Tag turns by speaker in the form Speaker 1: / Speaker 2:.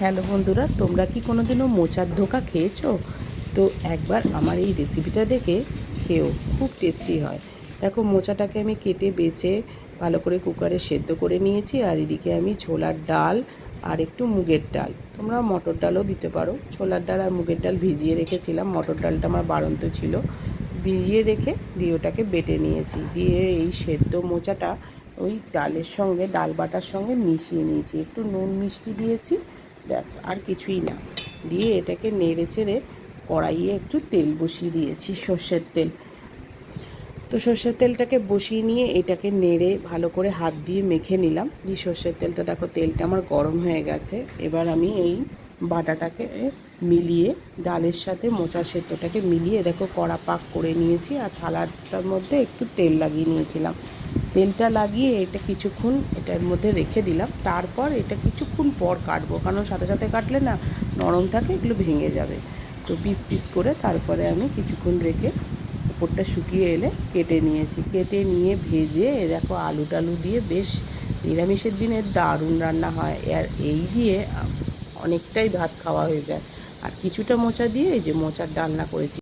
Speaker 1: Hello বন্ধুরা, তোমরা কি কোনোদিনও মোচার ধোকা খেয়েছো? তো একবার আমার এই রেসিপিটা দেখে খেও খুব টেস্টি হয়। দেখো, মোচাটাকে আমি কেটে বেছে ভালো করে কুকারে সেদ্ধ করে নিয়েছি, আর এদিকে আমি ছোলার ডাল আর একটু মুগের ডাল। তোমরা মটর ডালও দিতে পারো। ছোলার ডাল আর মুগের ডাল ভিজিয়ে রেখেছিলাম, মটর ডালটা আমার বাড়ন্ত ছিল। ভিজিয়ে রেখে দিয়ে ওটাকে বেটে নিয়েছি। দিয়ে এই সেদ্ধ মোচাটা ওই ডালের সঙ্গে, ডাল বাটার সঙ্গে মিশিয়ে নিয়েছি। একটু নুন মিষ্টি দিয়েছি ব্যাস, আর কিছুই না। দিয়ে এটাকে নেড়ে চেড়ে কড়াইয়ে একটু তেল বসিয়ে দিয়েছি, সর্ষের তেল। তো সর্ষের তেলটাকে বসিয়ে নিয়ে এটাকে নেড়ে ভালো করে হাত দিয়ে মেখে নিলাম। দিয়ে সর্ষের তেলটা, দেখো তেলটা আমার গরম হয়ে গেছে। এবার আমি এই বাটাটাকে মিলিয়ে, ডালের সাথে মোচা সেদ্ধটাকে মিলিয়ে, দেখো কড়া পাক করে নিয়েছি আর থালাটার মধ্যে একটু তেল লাগিয়ে নিয়েছিলাম। তেলটা লাগিয়ে এটা কিছুক্ষণ এটার মধ্যে রেখে দিলাম। তারপর এটা কিছুক্ষণ পর কাটবো, কারণ সাথে সাথে কাটলে না নরম থাকে, এগুলো ভেঙে যাবে। তো পিস পিস করে তারপরে আমি কিছুক্ষণ রেখে উপরটা শুকিয়ে এলে কেটে নিয়েছি। কেটে নিয়ে ভেজে দেখো আলু টালু দিয়ে বেশ নিরামিষের দিনে দারুণ রান্না হয়। আর এই দিয়ে অনেকটাই ভাত খাওয়া হয়ে যায়। আর কিছুটা মোচা দিয়ে এই যে মোচার ডালনা করেছি।